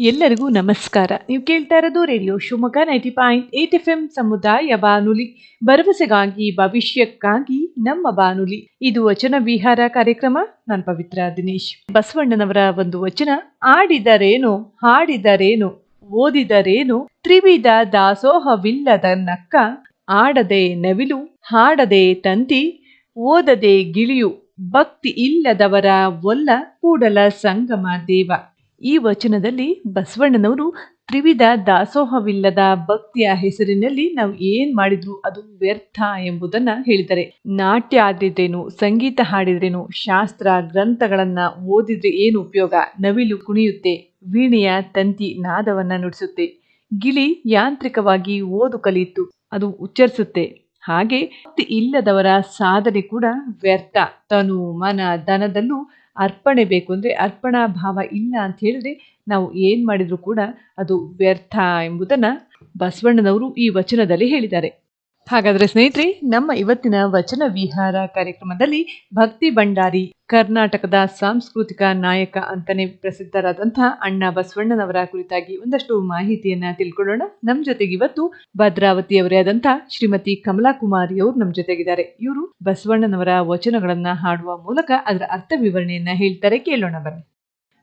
ಎಲ್ಲರಿಗೂ ನಮಸ್ಕಾರ. ನೀವು ಕೇಳ್ತಾ ಇರೋದು radio Shivamogga ninety point eight F M ಸಮುದಾಯ ಬಾನುಲಿ. ಭರವಸೆಗಾಗಿ, ಭವಿಷ್ಯಕ್ಕಾಗಿ ನಮ್ಮ ಬಾನುಲಿ. ಇದು ವಚನ ವಿಹಾರ ಕಾರ್ಯಕ್ರಮ. ನಾನು ಪವಿತ್ರ ದಿನೇಶ್. ಬಸವಣ್ಣನವರ ಒಂದು ವಚನ. ಆಡಿದರೇನು, ಹಾಡಿದರೇನು, ಓದಿದರೇನು, ತ್ರಿವಿಧ ದಾಸೋಹವಿಲ್ಲದ ನಕ್ಕ, ಆಡದೆ ನವಿಲು, ಹಾಡದೆ ತಂತಿ, ಓದದೆ ಗಿಳಿಯು, ಭಕ್ತಿ ಇಲ್ಲದವರ ಒಲ್ಲ, ಕೂಡಲ ಸಂಗಮ ದೇವ. ಈ ವಚನದಲ್ಲಿ ಬಸವಣ್ಣನವರು ತ್ರಿವಿಧ ದಾಸೋಹವಿಲ್ಲದ ಭಕ್ತಿಯ ಹೆಸರಿನಲ್ಲಿ ನಾವು ಏನ್ ಮಾಡಿದ್ರು ಅದು ವ್ಯರ್ಥ ಎಂಬುದನ್ನ ಹೇಳಿದ್ದಾರೆ. ನಾಟ್ಯ ಆಡಿದ್ರೇನು ಸಂಗೀತ ಹಾಡಿದ್ರೇನು, ಶಾಸ್ತ್ರ ಗ್ರಂಥಗಳನ್ನ ಓದಿದ್ರೆ ಏನು ಉಪಯೋಗ? ನವಿಲು ಕುಣಿಯುತ್ತೆ, ವೀಣೆಯ ತಂತಿ ನಾದವನ್ನ ನುಡಿಸುತ್ತೆ, ಗಿಳಿ ಯಾಂತ್ರಿಕವಾಗಿ ಓದು ಕಲಿಯಿತು, ಅದು ಉಚ್ಚರಿಸುತ್ತೆ. ಹಾಗೆ ಇಲ್ಲದವರ ಸಾಧನೆ ಕೂಡ ವ್ಯರ್ಥ. ತನು ಮನ ಧನದಲ್ಲೂ ಅರ್ಪಣೆ ಬೇಕು ಅಂದರೆ ಅರ್ಪಣಾ ಭಾವ ಇಲ್ಲ ಅಂತ ಹೇಳಿದ್ರೆ ನಾವು ಏನು ಮಾಡಿದರೂ ಕೂಡ ಅದು ವ್ಯರ್ಥ ಎಂಬುದನ್ನು ಬಸವಣ್ಣನವರು ಈ ವಚನದಲ್ಲಿ ಹೇಳಿದ್ದಾರೆ. ಹಾಗಾದರೆ ಸ್ನೇಹಿತರೆ, ನಮ್ಮ ಇವತ್ತಿನ ವಚನ ವಿಹಾರ ಕಾರ್ಯಕ್ರಮದಲ್ಲಿ ಭಕ್ತಿ ಭಂಡಾರಿ, ಕರ್ನಾಟಕದ ಸಾಂಸ್ಕೃತಿಕ ನಾಯಕ ಅಂತಾನೆ ಪ್ರಸಿದ್ಧರಾದಂತಹ ಅಣ್ಣ ಬಸವಣ್ಣನವರ ಕುರಿತಾಗಿ ಒಂದಷ್ಟು ಮಾಹಿತಿಯನ್ನ ತಿಳ್ಕೊಳ್ಳೋಣ. ನಮ್ಮ ಜೊತೆಗೆ ಇವತ್ತು ಭದ್ರಾವತಿಯವರೇ ಆದಂತಹ ಶ್ರೀಮತಿ ಕಮಲಾ ಕುಮಾರಿ ಅವರು ನಮ್ಮ ಜೊತೆಗಿದ್ದಾರೆ. ಇವರು ಬಸವಣ್ಣನವರ ವಚನಗಳನ್ನ ಹಾಡುವ ಮೂಲಕ ಅದರ ಅರ್ಥ ವಿವರಣೆಯನ್ನ ಹೇಳ್ತಾರೆ. ಕೇಳೋಣ ಬನ್ನಿ.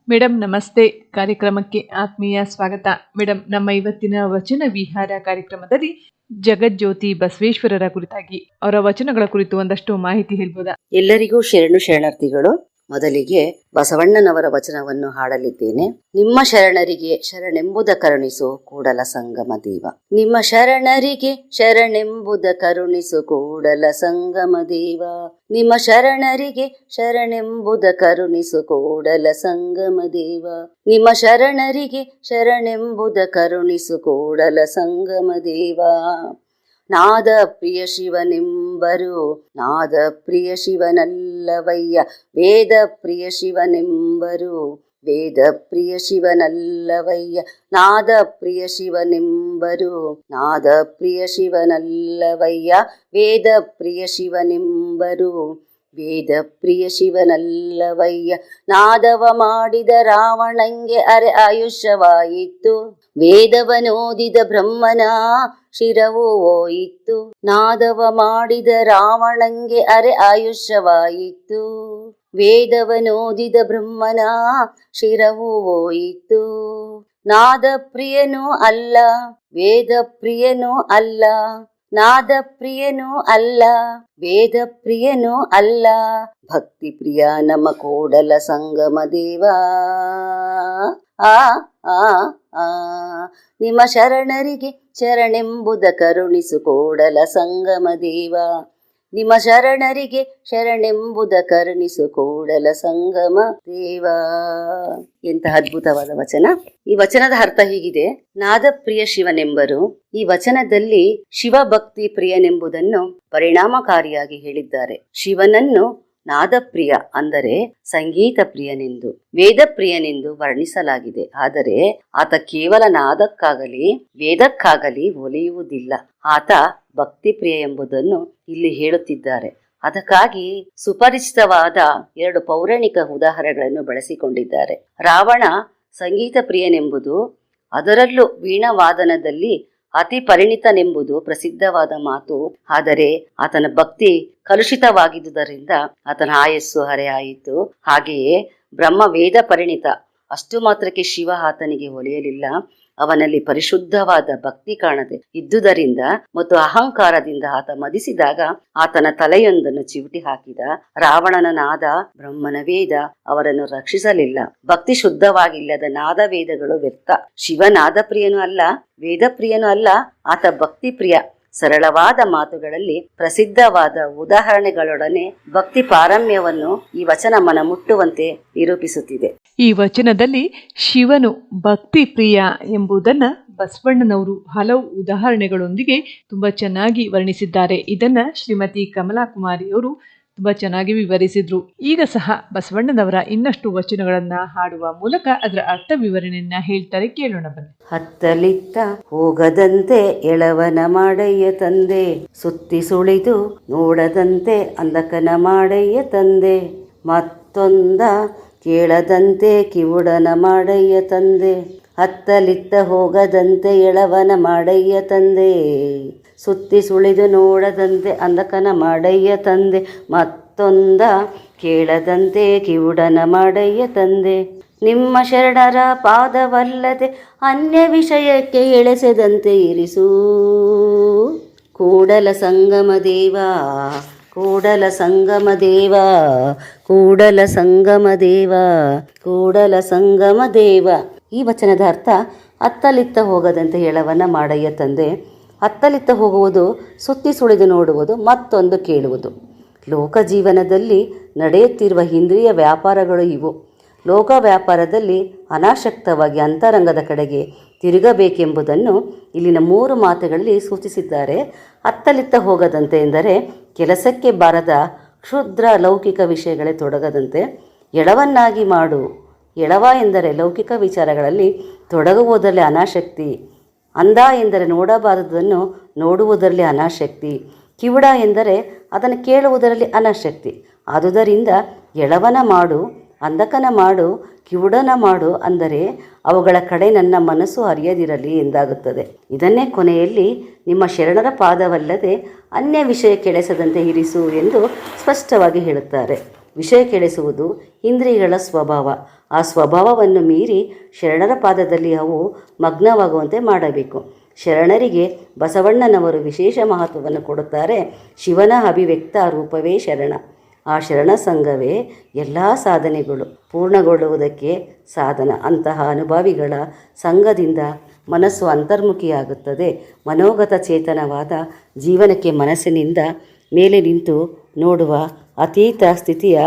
ಮೇಡಮ್ ನಮಸ್ತೆ. ಕಾರ್ಯಕ್ರಮಕ್ಕೆ ಆತ್ಮೀಯ ಸ್ವಾಗತ. ಮೇಡಮ್ ನಮ್ಮ ಇವತ್ತಿನ ವಚನ ವಿಹಾರ ಕಾರ್ಯಕ್ರಮದಲ್ಲಿ ಜಗಜ್ಯೋತಿ ಬಸವೇಶ್ವರರ ಕುರಿತಾಗಿ ಅವರ ವಚನಗಳ ಕುರಿತು ಒಂದಷ್ಟು ಮಾಹಿತಿ ಹೇಳ್ಬೋದಾ? ಎಲ್ಲರಿಗೂ ಶರಣು ಶರಣಾರ್ಥಿಗಳು ಮೊದಲಿಗೆ ಬಸವಣ್ಣನವರ ವಚನವನ್ನು ಹಾಡಲಿದ್ದೇನೆ. ನಿಮ್ಮ ಶರಣರಿಗೆ ಶರಣೆಂಬುದ ಕರುಣಿಸು ಕೂಡಲ ಸಂಗಮ ದೇವ. ನಿಮ್ಮ ಶರಣರಿಗೆ ಶರಣೆಂಬುದ ಕರುಣಿಸು ಕೂಡಲ ಸಂಗಮ ದೇವ. ನಿಮ್ಮ ಶರಣರಿಗೆ ಶರಣೆಂಬುದ ಕರುಣಿಸು ಕೂಡಲ ಸಂಗಮ ದೇವ. ನಿಮ್ಮ ಶರಣರಿಗೆ ಶರಣೆಂಬುದ ಕರುಣಿಸು ಕೂಡಲ ಸಂಗಮ ದೇವ. ನಾದ ಪ್ರಿಯ ಶಿವನೆಂಬರು, ನಾದ ಪ್ರಿಯ ಶಿವನಲ್ಲವಯ್ಯ, ವೇದ ಪ್ರಿಯ ಶಿವನೆಂಬರು, ವೇದ ಪ್ರಿಯ ಶಿವನಲ್ಲವಯ್ಯ, ನಾದ ಪ್ರಿಯ ಶಿವನೆಂಬರು, ನಾದ ಪ್ರಿಯ ಶಿವನಲ್ಲವಯ್ಯ, ವೇದ ಪ್ರಿಯ ಶಿವನೆಂಬರು, ವೇದ ಪ್ರಿಯ ಶಿವನಲ್ಲವಯ್ಯ. ನಾದವ ಮಾಡಿದ ರಾವಣಂಗೆ ಅರೆ ಆಯುಷ್ಯವಾಯಿತು ವೇದವನೋದಿದ ಬ್ರಹ್ಮನ ಶಿರವು ಓಯಿತು. ನಾದವ ಮಾಡಿದ ರಾವಣಂಗೆ ಅರೆ ಆಯುಷ್ಯವಾಯಿತು. ವೇದವನೋದಿದ ಬ್ರಹ್ಮನ ಶಿರವು ಹೋಯಿತು ನಾದ ಪ್ರಿಯನೂ ಅಲ್ಲ ವೇದ ಪ್ರಿಯನು ಅಲ್ಲ ನಾದ ಪ್ರಿಯನು ಅಲ್ಲ ವೇದ ಪ್ರಿಯನು ಅಲ್ಲ. ಭಕ್ತಿ ಪ್ರಿಯ ನಮ ಕೂಡಲ ಸಂಗಮ ದೇವ. ಆ ಆ ಆ. ನಿಮ್ಮ ಶರಣರಿಗೆ ಶರಣೆಂಬುದ ಕರುಣಿಸು ಕೂಡಲ ಸಂಗಮ ದೇವ. ನಿಮ್ಮ ಶರಣರಿಗೆ ಶರಣೆಂಬುದ ಕರುಣಿಸು ಕೂಡಲ ಸಂಗಮ ದೇವ. ಎಂತಹ ಅದ್ಭುತವಾದ ವಚನ. ಈ ವಚನದ ಅರ್ಥ ಹೀಗಿದೆ. ನಾದಪ್ರಿಯ ಶಿವನೆಂಬರು ಈ ವಚನದಲ್ಲಿ ಶಿವಭಕ್ತಿ ಪ್ರಿಯನೆಂಬುದನ್ನು ಪರಿಣಾಮಕಾರಿಯಾಗಿ ಹೇಳಿದ್ದಾರೆ. ಶಿವನನ್ನು ನಾದಪ್ರಿಯ ಅಂದರೆ ಸಂಗೀತ ಪ್ರಿಯನೆಂದು ವೇದ ಪ್ರಿಯನೆಂದು ವರ್ಣಿಸಲಾಗಿದೆ. ಆದರೆ ಆತ ಕೇವಲ ನಾದಕ್ಕಾಗಲಿ, ವೇದಕ್ಕಾಗಲಿ ಒಲಿಯುವುದಿಲ್ಲ. ಆತ ಭಕ್ತಿ ಪ್ರಿಯ ಎಂಬುದನ್ನು ಇಲ್ಲಿ ಹೇಳುತ್ತಿದ್ದಾರೆ. ಅದಕ್ಕಾಗಿ ಸುಪರಿಚಿತವಾದ ಎರಡು ಪೌರಾಣಿಕ ಉದಾಹರಣೆಗಳನ್ನು ಬಳಸಿಕೊಂಡಿದ್ದಾರೆ. ರಾವಣ ಸಂಗೀತ ಪ್ರಿಯನೆಂಬುದು ಅದರಲ್ಲೂ ವೀಣಾವಾದನದಲ್ಲಿ ಅತಿ ಪರಿಣಿತನೆಂಬುದು ಪ್ರಸಿದ್ಧವಾದ ಮಾತು. ಆದರೆ ಆತನ ಭಕ್ತಿ ಕಲುಷಿತವಾಗಿದ್ದುದರಿಂದ ಆತನ ಆಯಸ್ಸು ಹರೆಯಾಯಿತು. ಹಾಗೆಯೇ ಬ್ರಹ್ಮ ವೇದ ಪರಿಣಿತ. ಅಷ್ಟು ಮಾತ್ರಕ್ಕೆ ಶಿವ ಆತನಿಗೆ ಒಲಿಯಲಿಲ್ಲ ಅವನಲ್ಲಿ ಪರಿಶುದ್ಧವಾದ ಭಕ್ತಿ ಕಾಣದೆ ಇದ್ದುದರಿಂದ ಮತ್ತು ಅಹಂಕಾರದಿಂದ ಆತ ಮದಿಸಿದಾಗ ಆತನ ತಲೆಯೊಂದನ್ನು ಚಿವುಟಿ ಹಾಕಿದ ರಾವಣನ ನಾದ ಬ್ರಹ್ಮನ ವೇದ ಅವರನ್ನು ರಕ್ಷಿಸಲಿಲ್ಲ. ಭಕ್ತಿ ಶುದ್ಧವಾಗಿಲ್ಲದ ನಾದ ವೇದಗಳು ವ್ಯರ್ಥ. ಶಿವನಾದ ಪ್ರಿಯನು ಅಲ್ಲ ವೇದ ಪ್ರಿಯನು ಅಲ್ಲ, ಆತ ಭಕ್ತಿ ಪ್ರಿಯ ಸರಳವಾದ ಮಾತುಗಳಲ್ಲಿ ಪ್ರಸಿದ್ಧವಾದ ಉದಾಹರಣೆಗಳೊಡನೆ ಭಕ್ತಿ ಪಾರಮ್ಯವನ್ನು ಈ ವಚನ ಮನ ಮುಟ್ಟುವಂತೆ ನಿರೂಪಿಸುತ್ತಿದೆ. ಈ ವಚನದಲ್ಲಿ ಶಿವನು ಭಕ್ತಿ ಪ್ರಿಯ ಎಂಬುದನ್ನ ಬಸವಣ್ಣನವರು ಹಲವು ಉದಾಹರಣೆಗಳೊಂದಿಗೆ ತುಂಬಾ ಚೆನ್ನಾಗಿ ವರ್ಣಿಸಿದ್ದಾರೆ. ಇದನ್ನ ಶ್ರೀಮತಿ ಕಮಲಾ ಕುಮಾರಿಯವರು ತುಂಬಾ ಚೆನ್ನಾಗಿ ವಿವರಿಸಿದ್ರು. ಈಗ ಸಹ ಬಸವಣ್ಣನವರ ಇನ್ನಷ್ಟು ವಚನಗಳನ್ನ ಹಾಡುವ ಮೂಲಕ ಅದರ ಅರ್ಥ ವಿವರಣೆಯನ್ನ ಹೇಳ್ತಾರೆ ಕೇಳೋಣ ಬನ್ನಿ. ಹತ್ತಲಿತ್ತ ಹೋಗದಂತೆ ಎಳವನ ಮಾಡಯ್ಯ ತಂದೆ, ಸುತ್ತಿ ಸುಳಿದು ನೋಡದಂತೆ ಅಂದಕನ ಮಾಡಯ್ಯ ತಂದೆ, ಮತ್ತೊಂದ ಕೇಳದಂತೆ ಕಿವುಡನ ಮಾಡಯ್ಯ ತಂದೆ, ಹತ್ತಲಿತ್ತ ಹೋಗದಂತೆ ಎಳವನ ಮಾಡಯ್ಯ ತಂದೆ. ಸುತ್ತಿ ಸುಳಿದು ನೋಡದಂತೆ ಅಂದಕನ ಮಾಡಯ್ಯ ತಂದೆ. ಮತ್ತೊಂದ ಕೇಳದಂತೆ ಕಿವುಡನ ಮಾಡಯ್ಯ ತಂದೆ. ನಿಮ್ಮ ಶರಣರ ಪಾದವಲ್ಲದೆ ಅನ್ಯ ವಿಷಯಕ್ಕೆ ಎಳೆಸದಂತೆ ಇರಿಸು. ಕೂಡಲ ಸಂಗಮ ದೇವ, ಕೂಡಲ ಸಂಗಮ ದೇವ, ಕೂಡಲ ಸಂಗಮ ದೇವ, ಕೂಡಲ ಸಂಗಮ ದೇವ. ಈ ವಚನದ ಅರ್ಥ ಅತ್ತಲಿತ್ತ ಹೋಗದಂತೆ ಹೇಳವನ ಮಾಡಯ್ಯ ತಂದೆ. ಅತ್ತಲಿತ್ತ ಹೋಗುವುದು, ಸುತ್ತಿ ಸುಳಿದು ನೋಡುವುದು, ಮತ್ತೊಂದು ಕೇಳುವುದು. ಲೋಕ ಜೀವನದಲ್ಲಿ ನಡೆಯುತ್ತಿರುವ ಇಂದ್ರಿಯ ವ್ಯಾಪಾರಗಳು ಇವು. ಲೋಕ ವ್ಯಾಪಾರದಲ್ಲಿ ಅನಾಶಕ್ತವಾಗಿ ಅಂತರಂಗದ ಕಡೆಗೆ ತಿರುಗಬೇಕೆಂಬುದನ್ನು ಇಲ್ಲಿನ ಮೂರು ಮಾತುಗಳಲ್ಲಿ ಸೂಚಿಸಿದ್ದಾರೆ. ಅತ್ತಲಿತ್ತ ಹೋಗದಂತೆ ಎಂದರೆ ಕೆಲಸಕ್ಕೆ ಬಾರದ ಕ್ಷುದ್ರ ಲೌಕಿಕ ವಿಷಯಗಳೇ ತೊಡಗದಂತೆ. ಎಳವನ್ನಾಗಿ ಮಾಡು. ಎಳವ ಎಂದರೆ ಲೌಕಿಕ ವಿಚಾರಗಳಲ್ಲಿ ತೊಡಗುವುದರಲ್ಲಿ ಅನಾಸಕ್ತಿ. ಅಂದ ಎಂದರೆ ನೋಡಬಾರದನ್ನು ನೋಡುವುದರಲ್ಲಿ ಅನಾಶಕ್ತಿ ಕಿವುಡ ಎಂದರೆ ಅದನ್ನು ಕೇಳುವುದರಲ್ಲಿ ಅನಾಶಕ್ತಿ ಆದುದರಿಂದ ಎಳವನ ಮಾಡು ಅಂದಕನ ಮಾಡು, ಕಿವುಡನ ಮಾಡು ಅಂದರೆ ಅವುಗಳ ಕಡೆ ನನ್ನ ಮನಸ್ಸು ಅರಿಯದಿರಲಿ ಎಂದಾಗುತ್ತದೆ. ಇದನ್ನೇ ಕೊನೆಯಲ್ಲಿ ನಿಮ್ಮ ಶರಣರ ಪಾದವಲ್ಲದೆ ಅನ್ಯ ವಿಷಯ ಕೆಳೆಸದಂತೆ ಇರಿಸು ಎಂದು ಸ್ಪಷ್ಟವಾಗಿ ಹೇಳುತ್ತಾರೆ. ವಿಷಯ ಕೇಳಿಸುವುದು ಇಂದ್ರಿಯಗಳ ಸ್ವಭಾವ. ಆ ಸ್ವಭಾವವನ್ನು ಮೀರಿ ಶರಣರ ಪಾದದಲ್ಲಿ ಅವು ಮಗ್ನವಾಗುವಂತೆ ಮಾಡಬೇಕು. ಶರಣರಿಗೆ ಬಸವಣ್ಣನವರು ವಿಶೇಷ ಮಹತ್ವವನ್ನು ಕೊಡುತ್ತಾರೆ. ಶಿವನ ಅಭಿವ್ಯಕ್ತ ರೂಪವೇ ಶರಣ. ಆ ಶರಣ ಸಂಘವೇ ಎಲ್ಲ ಸಾಧನೆಗಳು ಪೂರ್ಣಗೊಳ್ಳುವುದಕ್ಕೆ ಸಾಧನ. ಅಂತಹ ಅನುಭವಿಗಳ ಸಂಘದಿಂದ ಮನಸ್ಸು ಅಂತರ್ಮುಖಿಯಾಗುತ್ತದೆ. ಮನೋಗತ ಚೇತನವಾದ ಜೀವನಕ್ಕೆ ಮನಸ್ಸಿನಿಂದ ಮೇಲೆ ನಿಂತು ನೋಡುವ ಅತೀತ ಸ್ಥಿತಿಯ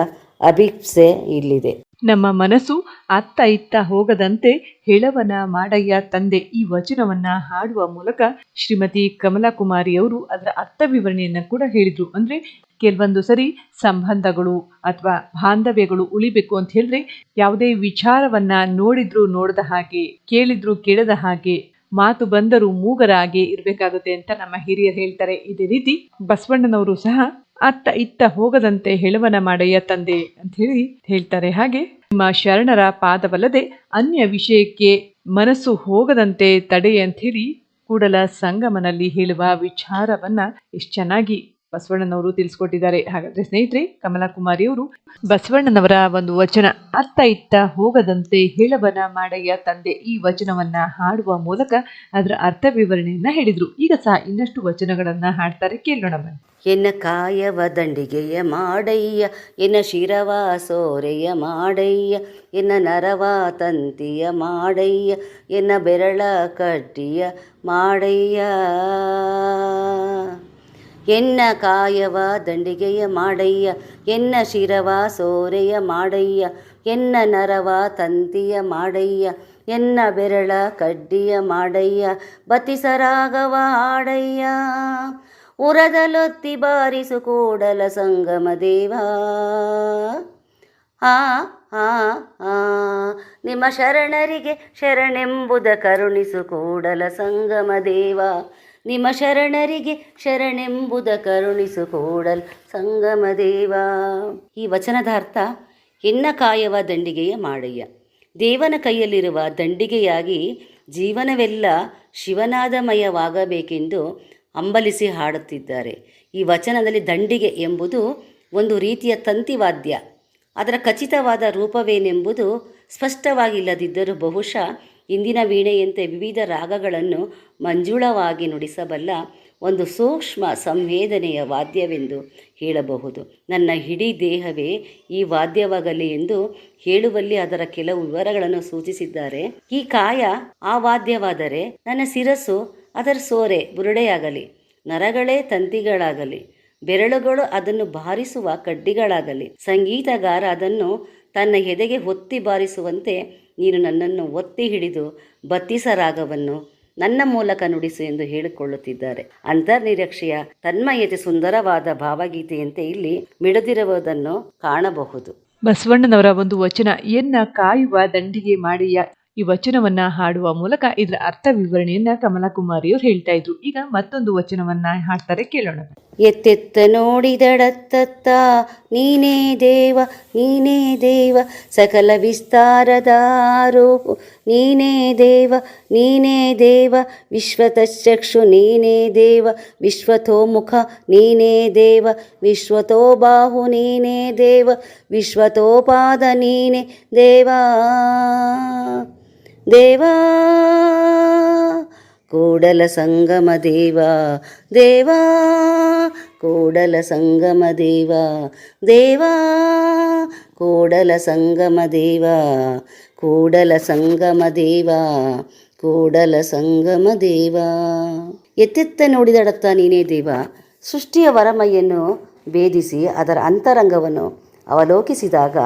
ಅಭಿಪ್ಸೆ ಇಲ್ಲಿದೆ. ನಮ್ಮ ಮನಸ್ಸು ಅತ್ತ ಇತ್ತ ಹೋಗದಂತೆ ಹೆಳವನ ಮಾಡಯ್ಯ ತಂದೆ ಈ ವಚನವನ್ನ ಹಾಡುವ ಮೂಲಕ ಶ್ರೀಮತಿ ಕಮಲಾ ಕುಮಾರಿಯವರು ಅದರ ಅರ್ಥ ವಿವರಣೆಯನ್ನ ಕೂಡ ಹೇಳಿದ್ರು. ಅಂದ್ರೆ ಕೆಲವೊಂದು ಸರಿ ಸಂಬಂಧಗಳು ಅಥವಾ ಬಾಂಧವ್ಯಗಳು ಉಳಿಬೇಕು ಅಂತ ಹೇಳಿದ್ರೆ ಯಾವುದೇ ವಿಚಾರವನ್ನ ನೋಡಿದ್ರು ನೋಡದ ಹಾಗೆ, ಕೇಳಿದ್ರು ಕೇಳದ ಹಾಗೆ, ಮಾತು ಬಂದರೂ ಮೂಗರಾಗಿ ಇರಬೇಕಾಗುತ್ತೆ ಅಂತ ನಮ್ಮ ಹಿರಿಯರು ಹೇಳ್ತಾರೆ. ಇದೇ ರೀತಿ ಬಸವಣ್ಣನವರು ಸಹ ಅತ್ತ ಇತ್ತ ಹೋಗದಂತೆ ಹೆಳವನ ಮಾಡಯ್ಯ ತಂದೆ ಅಂತ ಹೇಳಿ ಹೇಳ್ತಾರೆ. ಹಾಗೆ ನಿಮ್ಮ ಶರಣರ ಪಾದವಲ್ಲದೆ ಅನ್ಯ ವಿಷಯಕ್ಕೆ ಮನಸ್ಸು ಹೋಗದಂತೆ ತಡೆ ಅಂತ ಹೇಳಿ ಕೂಡಲ ಸಂಗಮನಲ್ಲಿ ಹೇಳುವ ವಿಚಾರವನ್ನ ಎಷ್ಟು ಚೆನ್ನಾಗಿ ಬಸವಣ್ಣನವರು ತಿಳಿಸ್ಕೊಟ್ಟಿದ್ದಾರೆ. ಹಾಗಾದ್ರೆ ಸ್ನೇಹಿತರೆ ಕಮಲಾ ಕುಮಾರಿ ಅವರು ಬಸವಣ್ಣನವರ ಒಂದು ವಚನ ಅತ್ತ ಇತ್ತ ಹೋಗದಂತೆ ಹೇಳಬನ ಮಾಡಯ್ಯ ತಂದೆ ಈ ವಚನವನ್ನ ಹಾಡುವ ಮೂಲಕ ಅದರ ಅರ್ಥ ವಿವರಣೆಯನ್ನ ಹೇಳಿದ್ರು. ಈಗ ಸಹ ಇನ್ನಷ್ಟು ವಚನಗಳನ್ನ ಹಾಡ್ತಾರೆ. ಕೇಳೋಣ ಬನ್ನಿ. ಎನ್ನ ಕಾಯವ ದಂಡಿಗೆಯ ಮಾಡಯ್ಯ, ಎನ್ನ ಶಿರವ ಸೋರೆಯ ಮಾಡಯ್ಯ, ಎನ್ನ ನರವ ತಂತಿಯ ಮಾಡಯ್ಯ, ಎನ್ನ ಬೆರಳ ಕಟ್ಟಿಯ ಮಾಡಯ್ಯ. ಎನ್ನ ಕಾಯವ ದಂಡಿಗೆಯ ಮಾಡಯ್ಯ, ಎನ್ನ ಶಿರವ ಸೋರೆಯ ಮಾಡಯ್ಯ, ಎನ್ನ ನರವ ತಂತಿಯ ಮಾಡಯ್ಯ, ಎನ್ನ ಬೆರಳ ಕಡ್ಡಿಯ ಮಾಡಯ್ಯ, ಬತಿಸರಾಗವ ಆಡಯ್ಯ. ಉರದಲೊತ್ತಿ ಬಾರಿಸು ಕೂಡಲ ಸಂಗಮ ದೇವ. ಆ ಆ ಆ, ನಿಮ್ಮ ಶರಣರಿಗೆ ಶರಣೆಂಬುದ ಕರುಣಿಸು ಕೂಡಲ ಸಂಗಮ ದೇವ. ನಿಮ್ಮ ಶರಣರಿಗೆ ಶರಣೆಂಬುದ ಕರುಣಿಸು ಕೂಡಲ್ ಸಂಗಮ ದೇವ. ಈ ವಚನದ ಅರ್ಥ, ಹೆಣ್ಣ ಕಾಯವ ದಂಡಿಗೆಯ ಮಾಡಯ್ಯ ದೇವನ ಕೈಯಲ್ಲಿರುವ ದಂಡಿಗೆಯಾಗಿ ಜೀವನವೆಲ್ಲ ಶಿವನಾದಮಯವಾಗಬೇಕೆಂದು ಅಂಬಲಿಸಿ ಹಾಡುತ್ತಿದ್ದಾರೆ. ಈ ವಚನದಲ್ಲಿ ದಂಡಿಗೆ ಎಂಬುದು ಒಂದು ರೀತಿಯ ತಂತಿವಾದ್ಯ. ಅದರ ಖಚಿತವಾದ ರೂಪವೇನೆಂಬುದು ಸ್ಪಷ್ಟವಾಗಿಲ್ಲದಿದ್ದರೂ ಬಹುಶಃ ಇಂದಿನ ವೀಣೆಯಂತೆ ವಿವಿಧ ರಾಗಗಳನ್ನು ಮಂಜುಳವಾಗಿ ನುಡಿಸಬಲ್ಲ ಒಂದು ಸೂಕ್ಷ್ಮ ಸಂವೇದನೆಯ ವಾದ್ಯವೆಂದು ಹೇಳಬಹುದು. ನನ್ನ ಇಡೀ ದೇಹವೇ ಈ ವಾದ್ಯವಾಗಲಿ ಎಂದು ಹೇಳುವಲ್ಲಿ ಅದರ ಕೆಲವು ವಿವರಗಳನ್ನು ಸೂಚಿಸಿದ್ದಾರೆ. ಈ ಕಾಯ ಆ ವಾದ್ಯವಾದರೆ ನನ್ನ ಶಿರಸ್ಸು ಅದರ ಸೋರೆ ಬುರುಡೆಯಾಗಲಿ, ನರಗಳೇ ತಂತಿಗಳಾಗಲಿ, ಬೆರಳುಗಳು ಅದನ್ನು ಬಾರಿಸುವ ಕಡ್ಡಿಗಳಾಗಲಿ, ಸಂಗೀತಗಾರ ಅದನ್ನು ತನ್ನ ಎದೆಗೆ ಹೊತ್ತಿ ಬಾರಿಸುವಂತೆ ನೀನು ನನ್ನನ್ನು ಒತ್ತಿ ಹಿಡಿದು ಬತ್ತಿಸ ರಾಗವನ್ನು ನನ್ನ ಮೂಲಕ ನುಡಿಸು ಎಂದು ಹೇಳಿಕೊಳ್ಳುತ್ತಿದ್ದಾರೆ. ಅಂತರ್ನಿರೀಕ್ಷೆಯ ತನ್ಮಯತೆ ಸುಂದರವಾದ ಭಾವಗೀತೆಯಂತೆ ಇಲ್ಲಿ ಮಿಡದಿರುವುದನ್ನು ಕಾಣಬಹುದು. ಬಸವಣ್ಣನವರ ಒಂದು ವಚನ, ಎನ್ನ ಕಾಯುವ ದಂಡಿಗೆ ಮಾಡಿಯ ಈ ವಚನವನ್ನ ಹಾಡುವ ಮೂಲಕ ಇದರ ಅರ್ಥ ವಿವರಣೆಯನ್ನ ಕಮಲಾಕುಮಾರಿಯವರು ಹೇಳ್ತಾ ಇದ್ರು. ಈಗ ಮತ್ತೊಂದು ವಚನವನ್ನ ಹಾಡ್ತಾರೆ ಕೇಳೋಣ. ಎತ್ತೆತ್ತ ನೋಡಿದಡತ್ತತ್ತ, ನೀನೇ ದೇವ ನೀನೇ ದೇವ, ಸಕಲ ವಿಸ್ತಾರದಾರೋ ನೀನೇ ದೇವ ನೀನೇ ದೇವ, ವಿಶ್ವತಶ್ಚಕ್ಷು, ನೀನೇ ದೇವ, ವಿಶ್ವತೋಮುಖ, ನೀನೇ ದೇವ ವಿಶ್ವತೋ ಬಾಹು ನೀನೇ ದೇವ, ವಿಶ್ವತೋಪಾದ, ನೀನೇ ದೇವಾ. ದೇವಾ, ಕೂಡಲ ಸಂಗಮ ದೇವ, ದೇವಾ, ಕೂಡಲ ಸಂಗಮ ದೇವ, ದೇವಾ, ಕೂಡಲ ಸಂಗಮ ದೇವ, ಕೂಡಲ ಸಂಗಮ ದೇವಾ, ಕೂಡಲ ಸಂಗಮ ದೇವಾ. ಎತ್ತೆತ್ತ ನೋಡಿದಡತ್ತ ನೀನೇ ದೇವ. ಸೃಷ್ಟಿಯ ವರಮೈಯನ್ನು ಭೇದಿಸಿ ಅದರ ಅಂತರಂಗವನ್ನು ಅವಲೋಕಿಸಿದಾಗ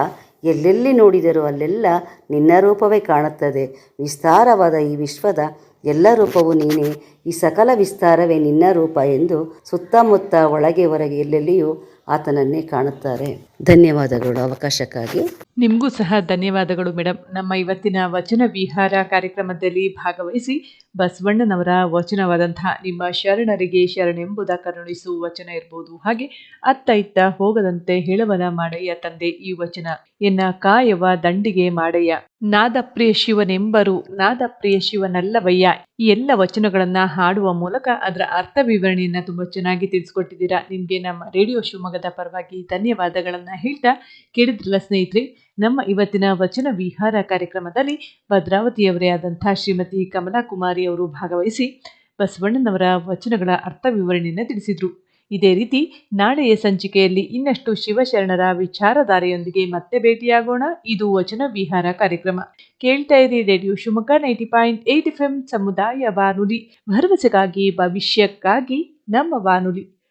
ಎಲ್ಲೆಲ್ಲಿ ನೋಡಿದರೂ ಅಲ್ಲೆಲ್ಲ ನಿನ್ನ ರೂಪವೇ ಕಾಣುತ್ತದೆ. ವಿಸ್ತಾರವಾದ ಈ ವಿಶ್ವದ ಎಲ್ಲ ರೂಪವು ನೀನೇ. ಈ ಸಕಲ ವಿಸ್ತಾರವೇ ನಿನ್ನ ರೂಪ ಎಂದು ಸುತ್ತಮುತ್ತ ಒಳಗೆ ಹೊರಗೆ ಎಲ್ಲೆಲ್ಲಿಯೂ ಆತನನ್ನೇ ಕಾಣುತ್ತಾರೆ. ಧನ್ಯವಾದಗಳು ಅವಕಾಶಕ್ಕಾಗಿ. ನಿಮಗೂ ಸಹ ಧನ್ಯವಾದಗಳು ಮೇಡಮ್ ನಮ್ಮ ಇವತ್ತಿನ ವಚನ ವಿಹಾರ ಕಾರ್ಯಕ್ರಮದಲ್ಲಿ ಭಾಗವಹಿಸಿ ಬಸವಣ್ಣನವರ ವಚನವಾದಂತಹ ನಿಮ್ಮ ಶರಣರಿಗೆ ಶರಣೆಂಬುದ ಕರುಣಿಸು ವಚನ ಇರ್ಬೋದು. ಹಾಗೆ ಅತ್ತ ಇತ್ತ ಹೋಗದಂತೆ ಹೇಳುವನ ಮಾಡಯ್ಯ ತಂದೆ ಈ ವಚನ. ಎನ್ನ ಕಾಯವ ದಂಡಿಗೆ ಮಾಡಯ್ಯ. ನಾದಪ್ರಿಯ ಶಿವನೆಂಬರು, ನಾದಪ್ರಿಯ ಶಿವನಲ್ಲವಯ್ಯ. ಈ ಎಲ್ಲ ವಚನಗಳನ್ನ ಹಾಡುವ ಮೂಲಕ ಅದರ ಅರ್ಥ ವಿವರಣೆಯನ್ನ ತುಂಬಾ ಚೆನ್ನಾಗಿ ತಿಳಿಸ್ಕೊಟ್ಟಿದ್ದೀರಾ. ನಿಮ್ಗೆ ನಮ್ಮ ರೇಡಿಯೋ ಶಿವಮೊಗ್ಗದ ಪರವಾಗಿ ಧನ್ಯವಾದಗಳನ್ನ ಹೇಳ್ತಾ ಕೇಳಿದ್ರಲ್ಲ ಸ್ನೇಹಿತರೆ ನಮ್ಮ ಇವತ್ತಿನ ವಚನ ವಿಹಾರ ಕಾರ್ಯಕ್ರಮದಲ್ಲಿ ಭದ್ರಾವತಿಯವರೇ ಆದಂಥ ಶ್ರೀಮತಿ ಕಮಲಾ ಕುಮಾರಿ ಅವರು ಭಾಗವಹಿಸಿ ಬಸವಣ್ಣನವರ ವಚನಗಳ ಅರ್ಥ ವಿವರಣೆಯನ್ನು ತಿಳಿಸಿದರು. ಇದೇ ರೀತಿ ನಾಳೆಯ ಸಂಚಿಕೆಯಲ್ಲಿ ಇನ್ನಷ್ಟು ಶಿವಶರಣರ ವಿಚಾರಧಾರೆಯೊಂದಿಗೆ ಮತ್ತೆ ಭೇಟಿಯಾಗೋಣ. ಇದು ವಚನ ವಿಹಾರ ಕಾರ್ಯಕ್ರಮ. ಕೇಳ್ತಾ ಇರಿ radio Shivamogga ninety point eight F M ಸಮುದಾಯ ಬಾನುಲಿ ಭರವಸೆಗಾಗಿ, ಭವಿಷ್ಯಕ್ಕಾಗಿ ನಮ್ಮ ಬಾನುಲಿ